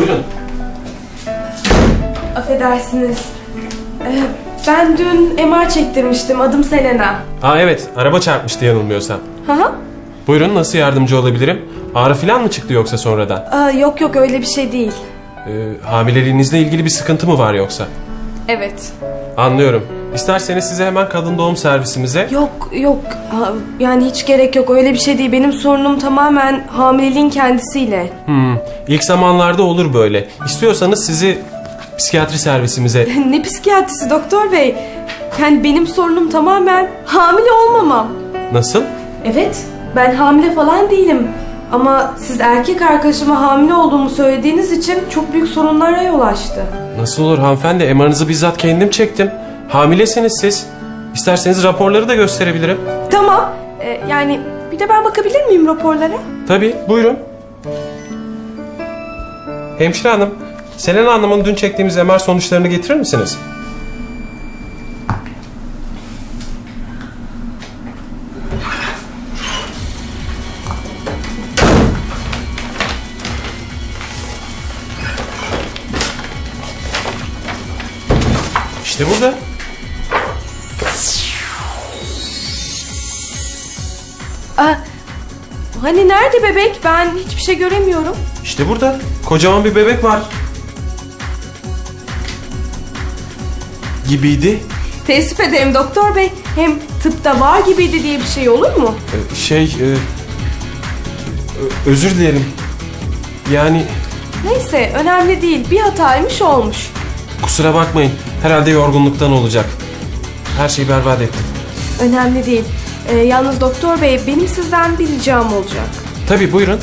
Buyurun. Affedersiniz. Ee, ben dün MR çektirmiştim. Adım Selena. Aa evet, araba çarpmıştı yanılmıyorsam. Hı hı. Buyurun, nasıl yardımcı olabilirim? Ağrı falan mı çıktı yoksa sonradan? Aa, yok yok öyle bir şey değil. Ee, hamileliğinizle ilgili bir sıkıntı mı var yoksa? Evet. Anlıyorum. İsterseniz size hemen kadın doğum servisimize... Yok yok. Yani hiç gerek yok. Öyle bir şey değil. Benim sorunum tamamen hamileliğin kendisiyle. Hmm, ilk zamanlarda olur böyle. İstiyorsanız sizi psikiyatri servisimize... ne psikiyatrisi doktor bey? Yani benim sorunum tamamen hamile olmamam. Nasıl? Evet, ben hamile falan değilim. Ama siz erkek arkadaşıma hamile olduğumu söylediğiniz için çok büyük sorunlara yol açtı. Nasıl olur hanımefendi? MR'ınızı bizzat kendim çektim. Hamilesiniz siz. İsterseniz raporları da gösterebilirim. Tamam, ee, yani bir de ben bakabilir miyim raporlara? Tabii, buyurun. Hemşire hanım, Selena Hanım'ın dün çektiğimiz MR sonuçlarını getirir misiniz? İşte burada. Aa, hani nerede bebek? Ben hiçbir şey göremiyorum. İşte burada. Kocaman bir bebek var. Gibiydi. Teessüf ederim doktor bey. Hem tıpta var gibiydi diye bir şey olur mu? Ee, Şey... e, ö- özür dilerim. Yani Neyse, önemli değil. Bir hataymış olmuş. kusura bakmayın. Herhalde yorgunluktan olacak. Her şeyi berbat ettim. Önemli değil. Ee, yalnız doktor bey, benim sizden bir ricam olacak. Tabii buyurun.